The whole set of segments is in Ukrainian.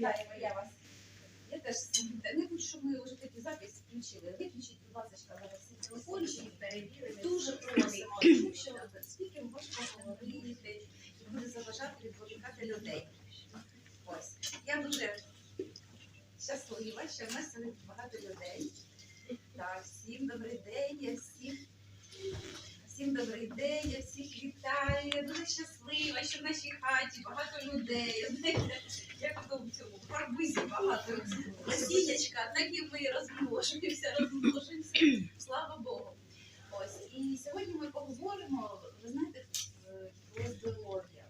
вітаємо, я вас. Я теж не хочу, щоб ми вже такі запис включили. Виключіть, будь ласка, зараз всі телефончики. перевірили. Дуже просимо, тому що спікер важко говорити і буде заважати відволікати людей. Ось. Я дуже щаслива, що в нас сьогодні багато людей. Так, всім добрий день, я всіх. Всім добрий день, я всіх вітаю. Я дуже щаслива, що в нашій хаті багато людей. Знаєте, як в цьому фарбузі багато насіннячка, так і ми розмножуємося, розмножуємося. Слава Богу. Ось і сьогодні ми поговоримо, ви знаєте, про здоров'я.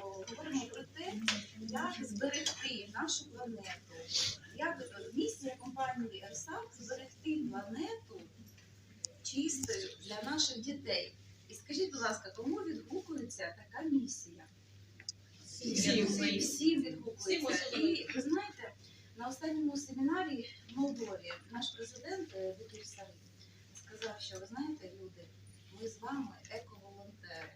Поговоримо про те, як зберегти нашу планету. Як місія компанії ЕРСАК зберегти планету наших дітей. І скажіть, будь ласка, кому відгукується така місія? Всім. Всім, відгукується. І ви знаєте, на останньому семінарі в Молдові наш президент е, Віктор Сарик сказав, що ви знаєте, люди, ми з вами еко-волонтери.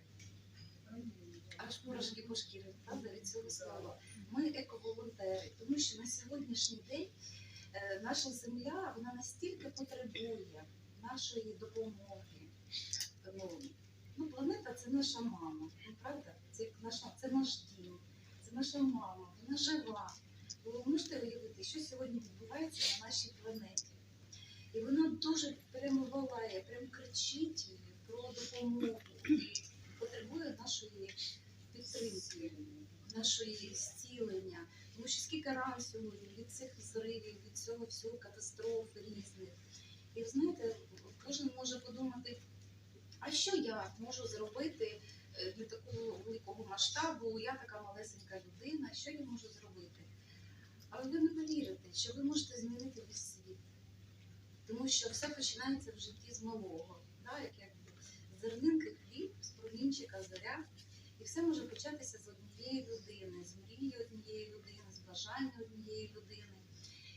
Аж мурашки по шкірі, правда, від цього слова. Ми еко-волонтери, тому що на сьогоднішній день е, наша земля вона настільки потребує нашої допомоги. Ну, планета це наша мама, ну правда? Це наша, це наш дім, це наша мама, вона жива. Ви можете уявити, що сьогодні відбувається на нашій планеті. І вона дуже прямо волає, прямо кричить про допомогу і потребує нашої підтримки, нашої зцілення. Тому що скільки ран сьогодні від цих зривів, від цього всього катастроф різних. І знаєте, кожен може подумати, а що я можу зробити е, для такого великого масштабу? Я така малесенька людина, що я можу зробити? Але ви не повірите, що ви можете змінити весь світ. Тому що все починається в житті з малого. Да? Як, як зернинки хліб, з промінчика зоря. І все може початися з однієї людини, з мрії однієї людини, з бажання однієї людини.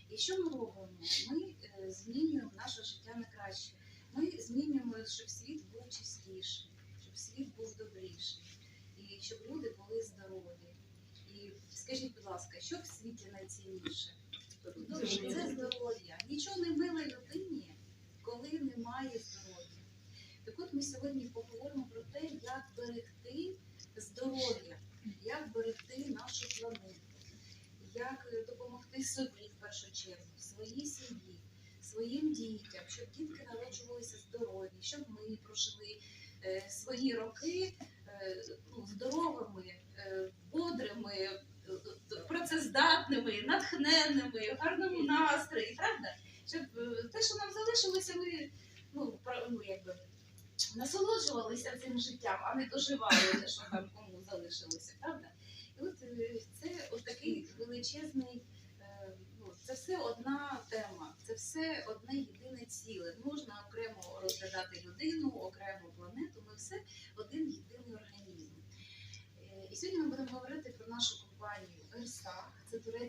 І що ми робимо? Ми е, змінюємо наше життя на краще. Ми змінюємо, щоб світ був чистіший, світ був добріший, і щоб люди були здорові. І скажіть, будь ласка, що в світі найцінніше? Це здоров'я. Нічого не миле людині, коли немає здоров'я. Так от ми сьогодні поговоримо про те, як берегти здоров'я, як берегти нашу планету, як допомогти собі в першу чергу, своїй сім'ї, своїм дітям, щоб дітки народжувалися здорові, щоб ми прожили свої роки е, ну, здоровими, е, бодрими, е, працездатними, натхненними, гарному настрої, правда? Щоб е, те, що нам залишилося, ми ну, ну, якби, насолоджувалися цим життям, а не доживали те, що там кому залишилося, правда? І от е, це такий величезний, е, ну, це все одна тема, це все одне єдине ціле. Можна окремо розглядати людину, окремо планету, ми все один єдиний організм. Е, І сьогодні ми будемо говорити про нашу компанію Ерсах. Це турецька